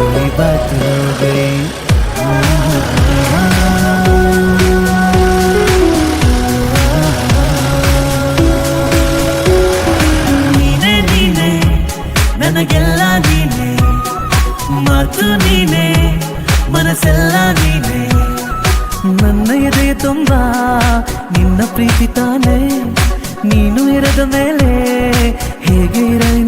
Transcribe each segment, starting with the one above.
कोई बात हो गई ನೀನೆ ನೀನೆ ನನಗೆಲ್ಲ ನೀನೆ ಮಾತು ನೀನೆ ಮನಸ್ಸೆಲ್ಲ ನೀನೆ ನನ್ನ ಎದೆಯ ತುಂಬ ನಿನ್ನ ಪ್ರೀತಿ ತಾನೆ ನೀನು ಇರದ ಮೇಲೆ ಹೇಗೆ ಇರಲಿ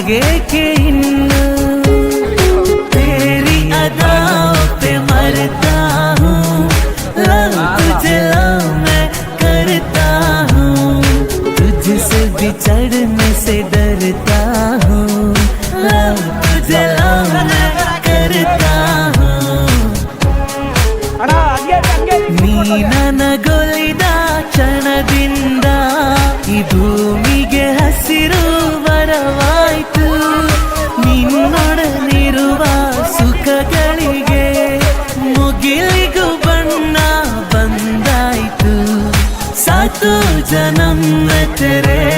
लगे के तेरी पे मरता हूँ। लव तुझे मैं करता हूँ। तुझसे बिछड़ने से डरता हूँ जन्म तेरे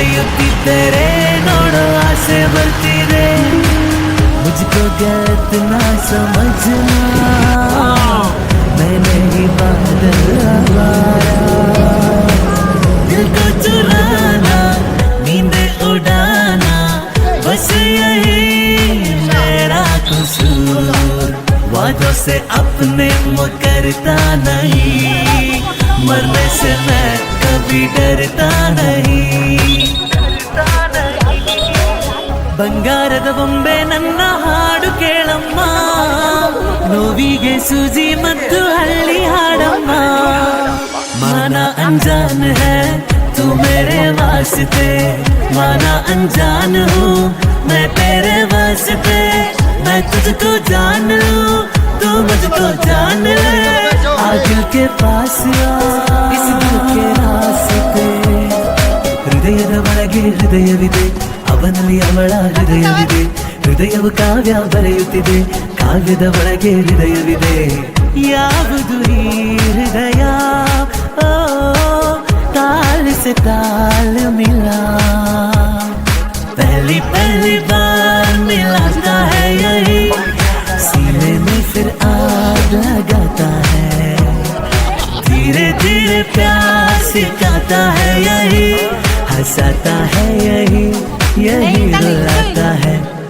ನಡೆಯುತ್ತಿದ್ದರೆ ನೋಡೋ ಆಸೆ ಬರ್ತಿದೆ मुझको क्या इतना समझना मैंने ही बादल हमारा दिल को चुराना नींद उड़ाना बस यही मेरा कसूर वादों से अपने मुकरता नहीं मरने से मैं कभी डरता नहीं ಬಂಗಾರದ ಬೊಂಬೆ ನನ್ನ ಹಾಡು ಕೇಳಮ್ಮ ನೋವಿಗೆ ಸೂಜಿ ಮತ್ತು ಹಳ್ಳಿ ಹಾಡಮ್ಮ ಮಾನ ಅಂಜಾನ್ है तू मेरे वास्ते माना अनजान हूँ मैं तेरे वास्ते मैं तुझको जान लूँ तू मुझको जान ले आ दिल के पास आ इस दिल के रास्ते ಹೃದಯದ ಒಳಗೆ ಹೃದಯವಿದೆ ಅವನಲ್ಲಿ ಅವಳ ಹೃದಯವಿದೆ ಹೃದಯವು ಕಾವ್ಯ ಬರೆಯುತ್ತಿದೆ ಕಾವ್ಯದ ಒಳಗೆ ಹೃದಯವಿದೆ ಯಾವುದು ಈ ಹೃದಯ ಓ ತಾಳ से ताल मिला पहली पहली बार मिलाता है यही सीने में फिर आग लगाता है धीरे धीरे प्यार सिखाता है यही हंसाता है यही यही रुलाता है।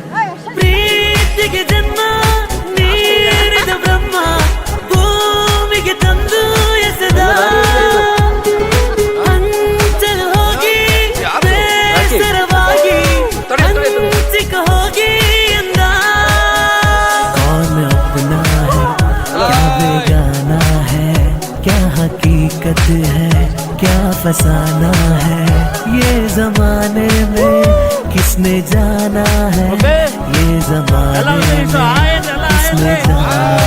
फसाना है। ये जमाने में किसने जाना है? ये जमाने में किसने जाना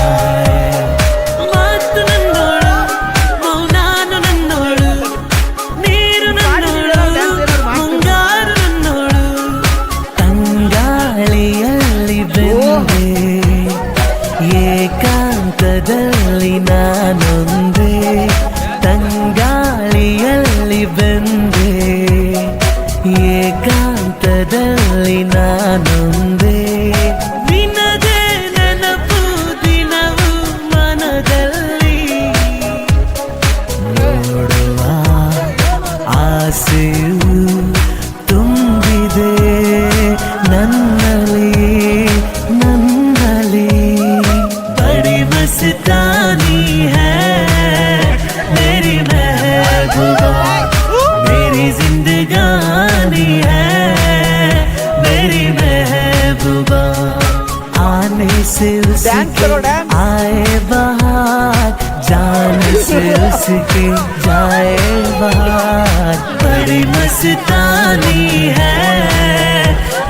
आए बाहर जाने से उसके जाए बाहर बड़ी मस्तानी है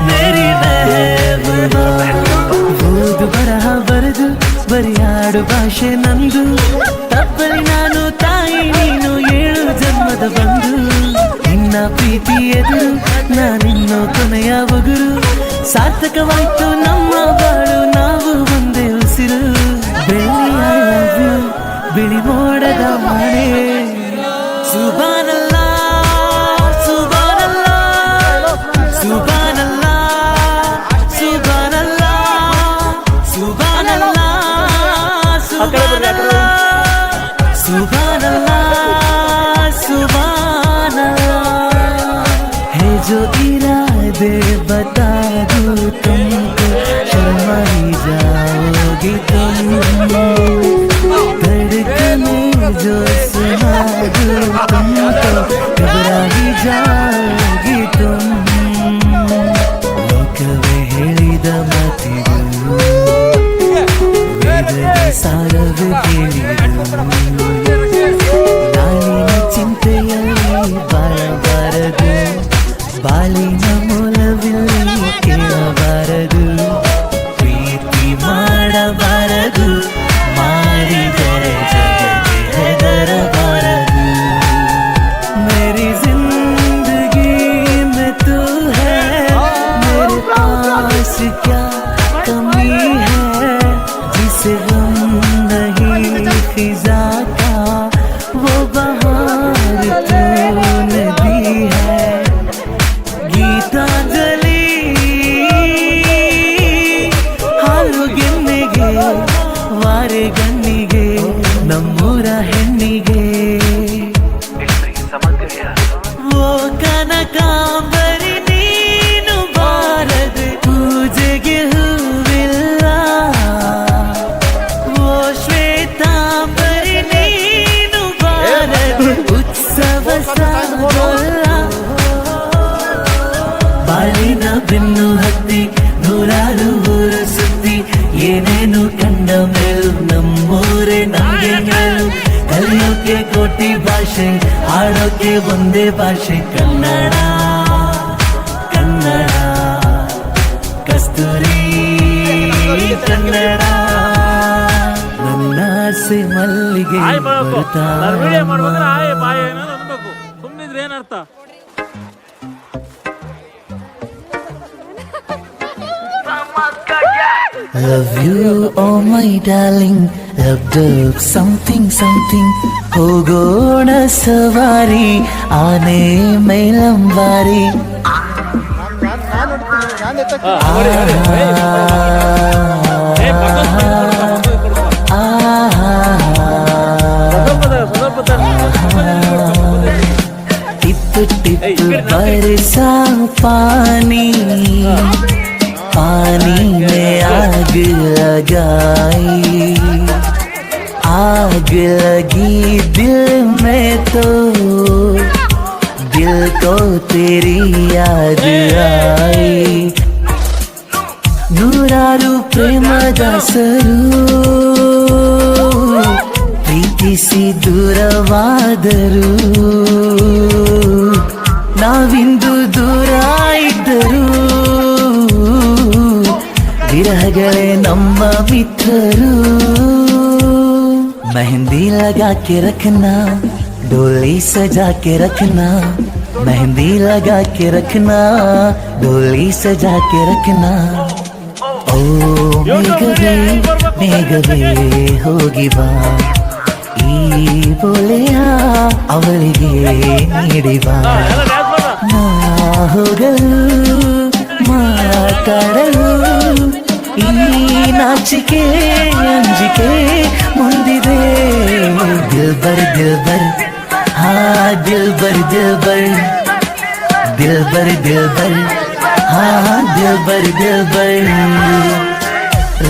मेरी महबूबा ಓದು ಬರಹ ಬರೆದು ಬರಿಯಾಡು ಭಾಷೆ ನಂದು ತಪ್ಪಲಿ ನಾನು ತಾಯಿ ನೀನು ಏಳು ಜನ್ಮದ ಬಂದು ನಿನ್ನ ಪ್ರೀತಿ ಎದುರು ನಾನಿನ್ನೋ ಕೊನೆಯ ಬಗುರು ಸಾರ್ಥಕವಾಯ್ತು ನಮ್ಮ जाओगी तुम धड़कने जो सुना दूं तुमको घबरा ही जाओगी तुम ಲೋಕವೇ ಹೇಳಿದ ಮಾತಿರು ವೇದದ ಒಂದೇ ಭಾಷೆ ಆರೋಗ್ಯ ಒಂದೇ ಭಾಷೆ ಕನ್ನಡ ಕನ್ನಡ ಕಸ್ತೂರಿ ಕನ್ನಡ. ನನ್ನ ಆಸೆ ಮಲ್ಲಿಗೆ ಸುಮ್ಮನಿದ್ರೆ ಏನರ್ಥ? Love you, oh my darling. Abdub something something. Oh, gona savari. Ane melambari. टिप टिप बरसा पानी पानी में आग लगाई आग लगी दिल में तो दिल को तेरी याद आई ನೂರಾರು ಪ್ರೇಮದಾಸರು ಪ್ರೀತಿಸಿ ದೂರವಾದರು ನಾವಿಂದು ದೂರ ಇದ್ದರು ವಿರಹಗಳೇ ನಮ್ಮ ಮಿತ್ರರು मेहंदी लगा के रखना डोली सजा के रखना मेहंदी लगा के रखना डोली सजा के रखना ಓ ಮೇಘವೇ ಮೇಘವೇ ಹೋಗಿ ಬಾ ಈ ಬೊಲೆಯ ಅವಳಿಗೆ ನೀಡಿ ಬಾ ಎಲ್ಲ ಡ್ಯಾನ್ಸ್ ಮಾಡ ನಾ ಹೋಗಲು ಮಾತಾಡಲು ಈ ನಾಚಿಕೆ ಅಂಜಿಕೆ ಮುಂದಿದೆ ದಿಲ್ ಬರ್ ದಿಲ್ ಬರ್ ಹಾ ದಿಲ್ ಬರ್ ದಿಲ್ ಬರ್ दिल बर दिल बर हाँ हाँ दिल बर दिल बर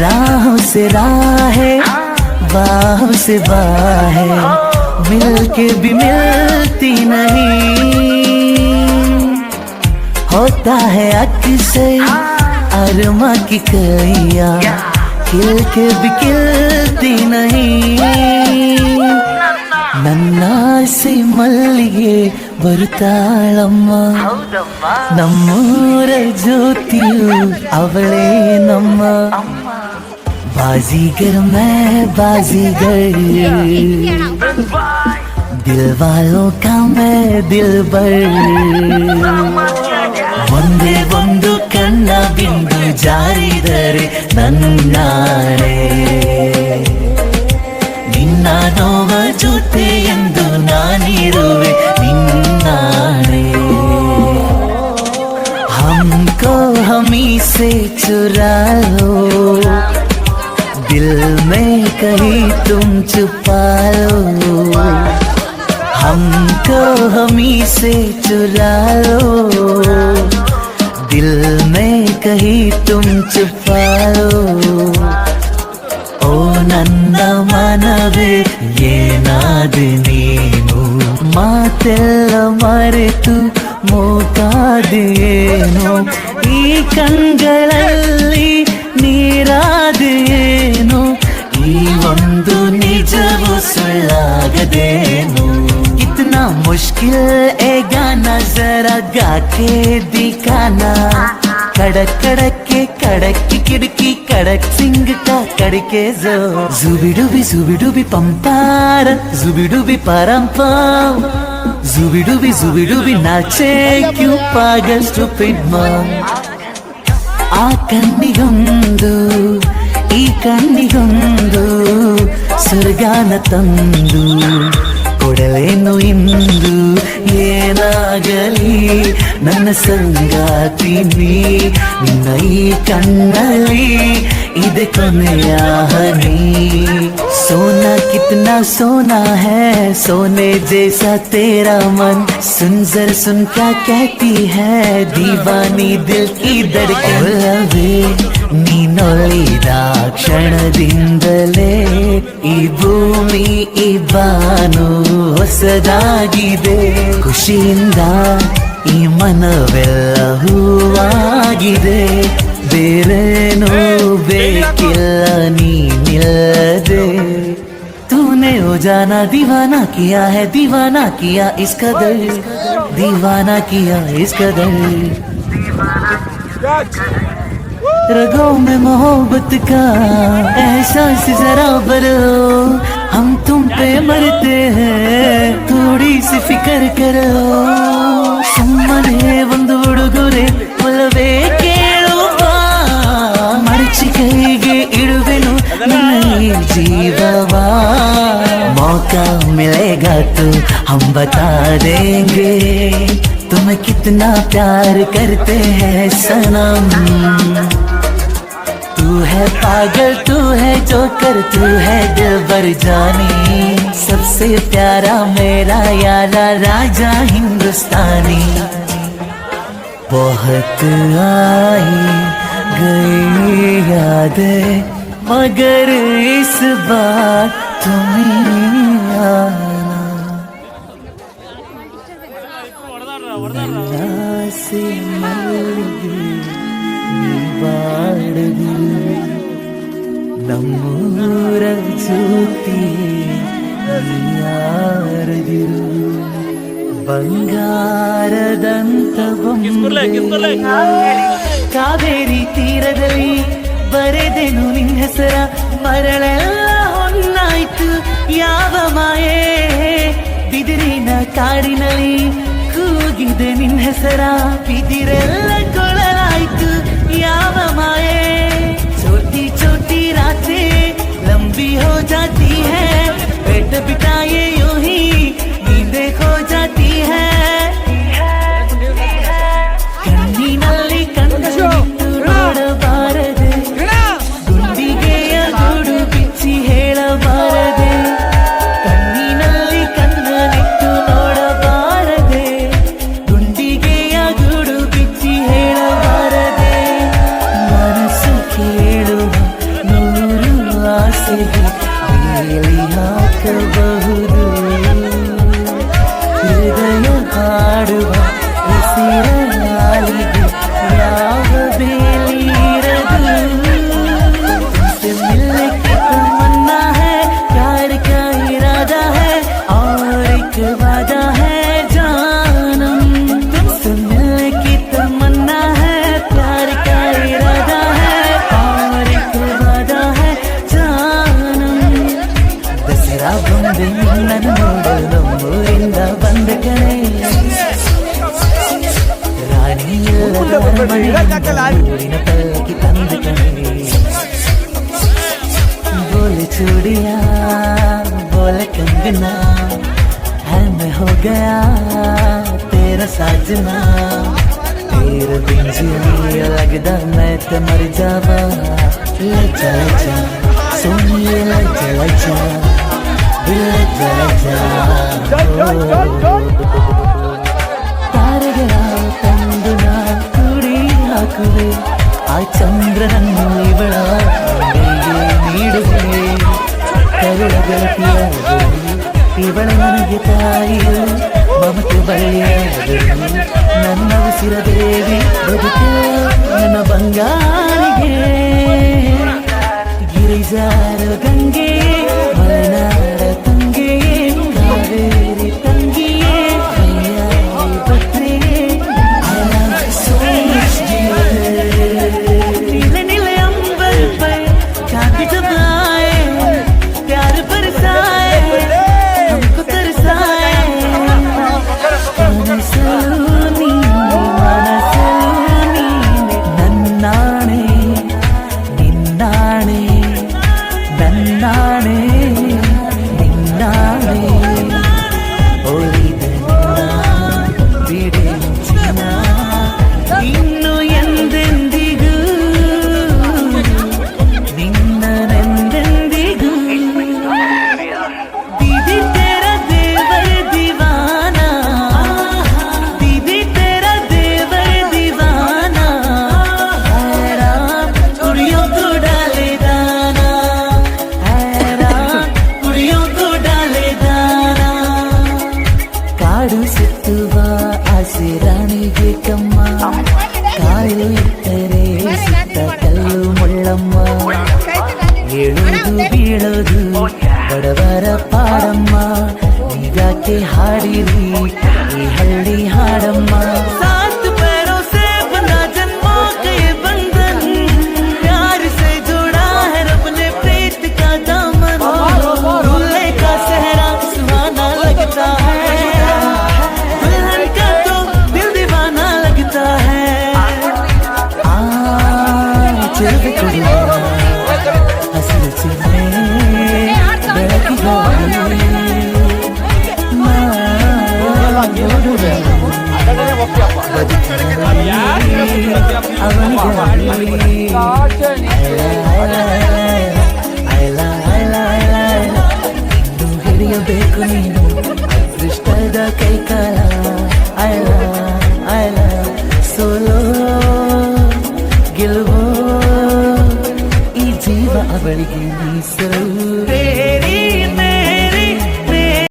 राहों से राह है बाहों से बाह है मिल के भी मिलती नहीं होता है अक्सर अरमा की कैया खिल के भी खिलती नहीं ನನ್ನಾಸೆ ಮಲ್ಲಿಗೆ ಬರುತ್ತಾಳಮ್ಮ ನಮ್ಮೂರ ಜ್ಯೋತಿಯು ಅವಳೇ ನಮ್ಮ ಬಾಜಿಗರ್ ಮೇ ಬಾಜಿಗರ್ दिल वालों का मैं दिल ಒಂದೇ ಒಂದು ಕಣ್ಣ ಬಿಂದು ಜಾರಿದರೆ ನನ್ನಾಳೆ ನಿನ್ನ ನೋವ ಜೊತೆ ಎಂದು ನಾನಿರುವೆ ನಿನ್ನಾಣೆ हमको हमी से चुरा लो दिल में कहीं तुम छुपा लो हमको हमी से चुरा लो दिल में कहीं तुम छुपा लो ಓ ನನ್ನ ಮನವೇ ಏನಾದ ನೀನು ಮಾತೆಲ್ಲ ಮರೆತು ಮೂಕಾದೇನು ಈ ಕಂಗಳಲ್ಲಿ ನೀರಾದೇನು ಈ ಒಂದು ನಿಜವು ಸುಳ್ಳಾಗದೇನು कितना मुश्किल है गाना जरा गा के दिखाना कड़क कड़क के कड़क की खिड़की कड़क सिंग का कड़के जो जुबी डुबी जुबी डुबी पंपार जुबी डुबी परम्पम जुबी डुबी जुबी डुबी नाचे क्यों पागल स्टूपिड मम ಆ ಕಣ್ಣಿಗೊಂದು ಈ ಕಣ್ಣಿಗೊಂದು ಸ್ವರ್ಗಾನ ತಂದು ಕೊಡಲೇನು ಇಂದು? ಏನಾಗಲಿ? ನನ್ನ ಸಂಗಾತಿ ನೀ, ನಿನ್ನ ಕಣ್ಣಲ್ಲಿ ಇದೆ ಕೊನೆಯ ಹನಿ. सोना कितना सोना है सोने जैसा तेरा मन सुन जर सुन क्या कहती है दीवानी दिल की धड़कन ನೀನೊಲಿದ ಕ್ಷಣದಿಂದಲೇ ಈ ಭೂಮಿ ಈ ಬಾನು ಹೊಸದಾಗಿದೆ ಖುಷಿಯಿಂದ ಈ ಮನವೆಲ್ಲ ಹೂವಾಗಿದೆ ಬೇರೇನೂ ಬೇಕಿಲ್ಲ ನೀನಿಲ್ಲದೆ तूने ओ जाना दीवाना किया है दीवाना किया इस कदर दीवाना किया इस कदर रगों में मोहब्बत का एहसास जरा बरो हम तुम पे मरते हैं थोड़ी सी फिक्र करो ಸುಮ್ಮನೆ ಒಂದು ಉಡುಗೊರೆ ಒಲವೇ ಕೇಳುವ ಮಡಚಿ ಕೈಗೆ ಇಡುವೆನು ನನ್ನ ಈ ಜೀವವಾ मौका मिलेगा तो हम बता देंगे तुम्हें कितना प्यार करते हैं सनम तू है पागल, तू है जोकर तू है दिलबर जानी। सबसे प्यारा मेरा यारा राजा हिंदुस्तानी। बहुत आई गई याद, मगर इस बार तुम्हें आना। से गई बाढ़ गई ನಮ್ಮೂರ ಜ್ಯೋತಿ ಯಾರದಿರು ಬಂಗಾರದಂತ. ಕಾವೇರಿ ತೀರದಲ್ಲಿ ಬರೆದೆನು ನಿನ್ನ ಹೆಸರ. ಮರಳೆಲ್ಲ ಹೊನ್ನಾಯ್ತು ಯಾವ ಮಾಯೆ? ಬಿದಿರಿನ ಕಾಡಿನಲ್ಲಿ ಕೂಗಿದೆ ನಿನ್ನ ಹೆಸರ. ಬಿದಿರೆಲ್ಲ ಕೊಳಲಾಯ್ತು ಯಾವ ಮಾಯೆ? हो जाती है। पेट बिठाए यूँ ही नींदें खो जाती है। हो गया तेरा साजना तेरा दिन जिया लगदा मैं ते मर जावा ले जा जा सोनिए ले जा जा ले जा जा ತಾರೆಗಳ ತಂದುನ ಕುಡಿ ಹಾಕುವೆ ಆ ಚಂದ್ರನನ್ನು ಇವಳ ನೀಡುವೆ ಕರುಳಗಳ ಪಿಯಾಗುವೆ ಇವಳ ನನಗೆ ತಾಯಿಯು ಮಮತೆ ಬಳ್ಳಿಯಾದರು ನನ್ನ ಉಸಿರ ದೇವಿ ಬದುಕು ನನ್ನ ಬಂಗಾರಿಗೆ ಗಿರಿಜಾರ ಗಂಗೆ